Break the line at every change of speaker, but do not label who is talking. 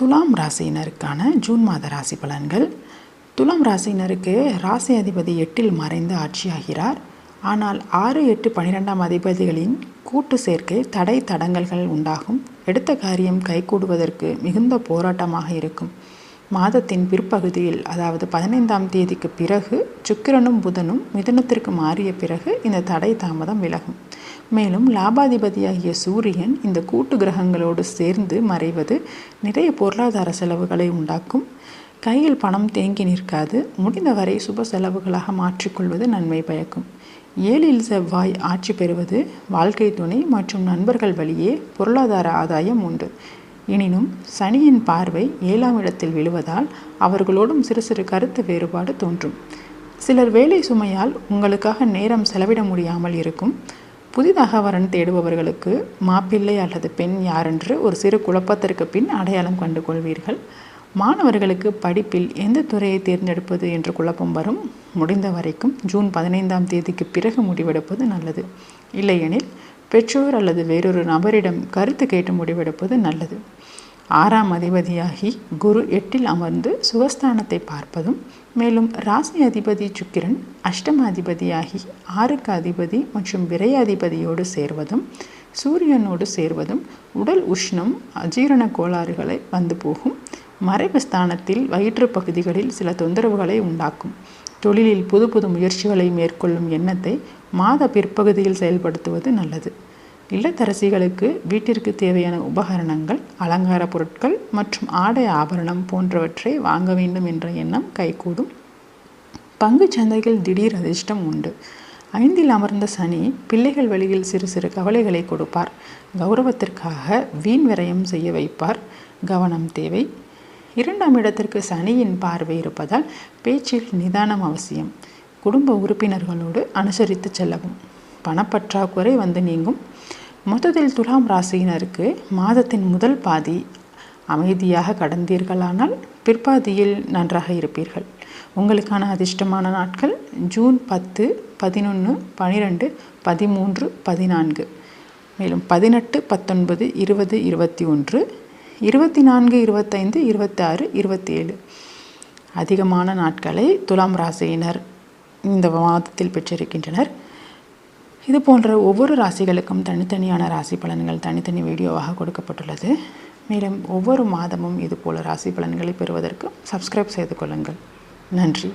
துலாம் ராசியினருக்கான ஜூன் மாத ராசி பலன்கள். துலாம் ராசியினருக்கு ராசி அதிபதி எட்டில் மறைந்து ஆட்சியாகிறார். ஆனால் ஆறு எட்டு பனிரெண்டாம் அதிபதிகளின் கூட்டு சேர்க்கை தடை தடங்கல்கள் உண்டாகும். எடுத்த காரியம் கைகூடுவதற்கு மிகுந்த போராட்டமாக இருக்கும். மாதத்தின் பிற்பகுதியில் அதாவது பதினைந்தாம் தேதிக்கு பிறகு சுக்கிரனும் புதனும் மிதனத்திற்கு மாறிய பிறகு இந்த தடை தாமதம் விலகும். மேலும் லாபாதிபதியாகிய சூரியன் இந்த கூட்டு கிரகங்களோடு சேர்ந்து மறைவது நிறைய பொருளாதார செலவுகளை உண்டாக்கும். கையில் பணம் தேங்கி நிற்காது. முடிந்தவரை சுப செலவுகளாக மாற்றிக்கொள்வது நன்மை பயக்கும். ஏழில் செவ்வாய் ஆட்சி பெறுவது வாழ்க்கை துணை மற்றும் நண்பர்கள் வழியே பொருளாதார ஆதாயம் உண்டு. எனினும் சனியின் பார்வை ஏழாம் இடத்தில் விழுவதால் அவர்களோடும் சிறு சிறு கருத்து வேறுபாடு தோன்றும். சிலர் வேலை சுமையால் உங்களுக்காக நேரம் செலவிட முடியாமல் இருக்கும். புதிதாக வரன் தேடுபவர்களுக்கு மாப்பிள்ளை அல்லது பெண் யாரென்று ஒரு சிறு குழப்பத்திற்கு பின் அடையாளம் கண்டு கொள்வீர்கள். மாணவர்களுக்கு படிப்பில் எந்த துறையை தேர்ந்தெடுப்பது என்று குழப்பம் வரும். முடிந்த வரைக்கும் ஜூன் பதினைந்தாம் தேதிக்கு பிறகு முடிவெடுப்பது நல்லது. இல்லையெனில் பெற்றோர் அல்லது வேறொரு நபரிடம் கருத்து கேட்டு முடிவெடுப்பது நல்லது. ஆறாம் அதிபதியாகி குரு எட்டில் அமர்ந்து சுகஸ்தானத்தை பார்ப்பதும் மேலும் ராசி அதிபதி சுக்கிரன் அஷ்டம அதிபதியாகி ஆறுக்கு அதிபதி மற்றும் விரையாதிபதியோடு சேர்வதும் சூரியனோடு சேர்வதும் உடல் உஷ்ணம் அஜீரண கோளாறுகளை வந்து போகும். மறைவு ஸ்தானத்தில் வயிற்று பகுதிகளில் சில தொந்தரவுகளை உண்டாக்கும். தொழிலில் புது புது முயற்சிகளை மேற்கொள்ளும் எண்ணத்தை மாத பிற்பகுதியில் செயல்படுத்துவது நல்லது. இல்லத்தரசிகளுக்கு வீட்டிற்கு தேவையான உபகரணங்கள் அலங்கார பொருட்கள் மற்றும் ஆடை ஆபரணம் போன்றவற்றை வாங்க வேண்டும் என்ற எண்ணம் கைகூடும். பங்கு சந்தையில் திடீர் அதிர்ஷ்டம் உண்டு. ஐந்தில் அமர்ந்த சனி பிள்ளைகள் வழியில் சிறு சிறு கவலைகளை கொடுப்பார். கௌரவத்திற்காக வீண் விரயம் செய்ய வைப்பார். கவனம் தேவை. இரண்டாம் இடத்திற்கு சனியின் பார்வை இருப்பதால் பேச்சில் நிதானம் அவசியம். குடும்ப உறுப்பினர்களோடு அனுசரித்து செல்லவும். பணப்பற்றாக்குறை வந்து நீங்கும். மொத்தத்தில் துலாம் ராசியினருக்கு மாதத்தின் முதல் பாதி அமைதியாக கடந்தீர்களானால் பிற்பாதியில் நன்றாக இருப்பீர்கள். உங்களுக்கான அதிர்ஷ்டமான நாட்கள் ஜூன் பத்து பதினொன்று பனிரெண்டு பதிமூன்று பதினான்கு. மேலும் பதினெட்டு பத்தொன்பது இருபது இருபத்தி ஒன்று இருபத்தி நான்கு இருபத்தைந்து இருபத்தாறு இருபத்தி ஏழு. அதிகமான நாட்களை துலாம் ராசியினர் இந்த மாதத்தில் பெற்றிருக்கின்றனர். இது போன்ற ஒவ்வொரு ராசிகளுக்கும் தனித்தனியான ராசி பலன்கள் தனித்தனி வீடியோவாக கொடுக்கப்பட்டுள்ளது. மேலும் ஒவ்வொரு மாதமும் இதுபோல் ராசி பலன்களை பெறுவதற்கு சப்ஸ்கிரைப் செய்து கொள்ளுங்கள். நன்றி.